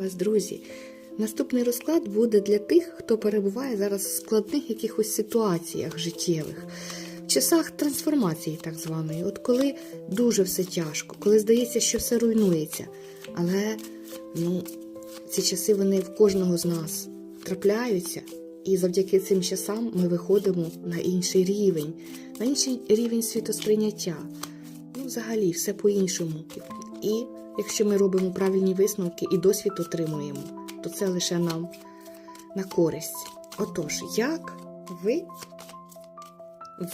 вас, друзі! Наступний розклад буде для тих, хто перебуває зараз в складних якихось ситуаціях життєвих, в часах трансформації, так званої. От коли дуже все тяжко, коли здається, що все руйнується. Але ну, ці часи вони в кожного з нас трапляються, і завдяки цим часам ми виходимо на інший рівень, на інший рівень світосприйняття. Ну, взагалі, все по-іншому. І якщо ми робимо правильні висновки і досвід отримуємо, то це лише нам на користь. Отож, як ви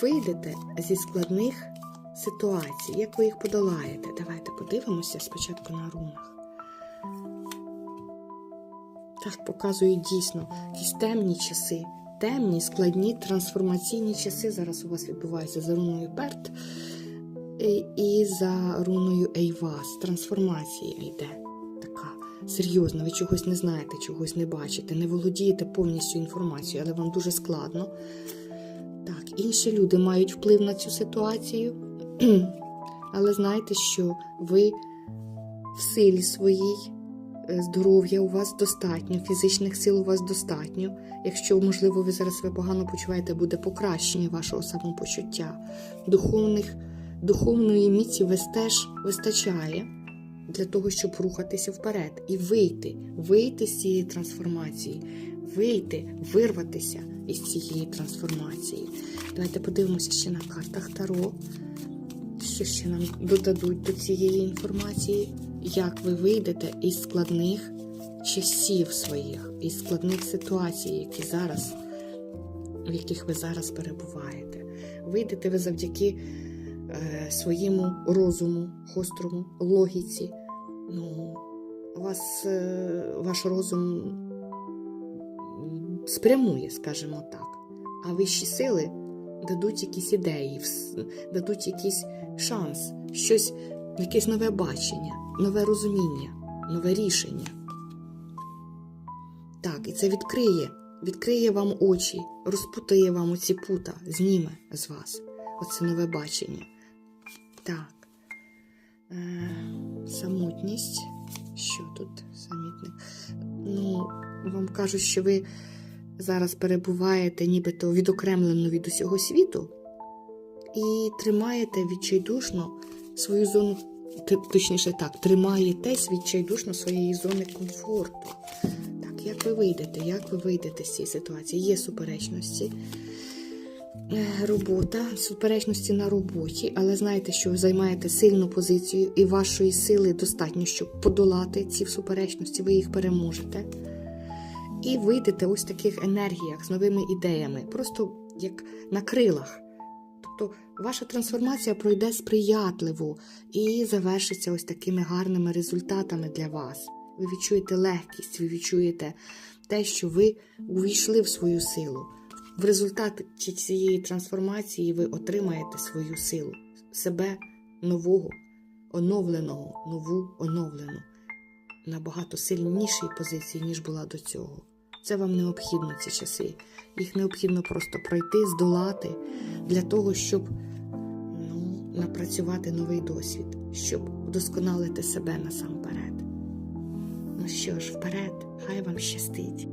вийдете зі складних ситуацій, як ви їх подолаєте? Давайте подивимося спочатку на рунах. Так показують дійсно якісь темні часи, темні, складні трансформаційні часи зараз у вас відбуваються за руною Берт і, за руною Ейвас. Трансформація йде така серйозна. Ви чогось не знаєте, чогось не бачите, не володієте повністю інформацією, але вам дуже складно. Так, інші люди мають вплив на цю ситуацію, але знайте, що ви в силі своїй, е, здоров'я у вас достатньо, фізичних сил у вас достатньо. Якщо, можливо, ви зараз себе погано почуваєте, буде покращення вашого самопочуття. Духовних, духовної міці вас теж вистачає для того, щоб рухатися вперед і вийти, вийти з цієї трансформації, вийти, вирватися із цієї трансформації. Давайте подивимося ще на картах Таро, що ще нам додадуть до цієї інформації, як ви вийдете із складних часів своїх, із складних ситуацій, які зараз, в яких ви зараз перебуваєте. Вийдете ви завдяки своєму розуму, гострому, логіці. Ну, вас, е, ваш розум спрямує, скажімо так. А вищі сили дадуть якісь ідеї, дадуть якийсь шанс, щось, якесь нове бачення, нове розуміння, нове рішення. Так, і це відкриє, відкриє вам очі, розпутає вам оці пута, зніме з вас. Оце нове бачення. Так. Е, самотність. Що тут самітник? Ну, вам кажуть, що ви зараз перебуваєте нібито відокремлено від усього світу і тримаєте відчайдушно свою зону, точніше так, тримаєтесь відчайдушно своєї зони комфорту. Так, як ви вийдете? Як ви вийдете з цієї ситуації? Є суперечності. Е, Робота, суперечності на роботі, але знаєте, що ви займаєте сильну позицію, і вашої сили достатньо, щоб подолати ці суперечності, ви їх переможете. І вийдете ось в таких енергіях з новими ідеями, просто як на крилах. Тобто ваша трансформація пройде сприятливо і завершиться ось такими гарними результатами для вас. Ви відчуєте легкість, ви відчуєте те, що ви увійшли в свою силу. В результаті цієї трансформації ви отримаєте свою силу, себе нового, оновленого, нову оновлену, набагато сильнішій позиції, ніж була до цього. Це вам необхідно ці часи. Їх необхідно просто пройти, здолати для того, щоб ну, напрацювати новий досвід, щоб вдосконалити себе насамперед. Ну що ж, вперед, хай вам щастить.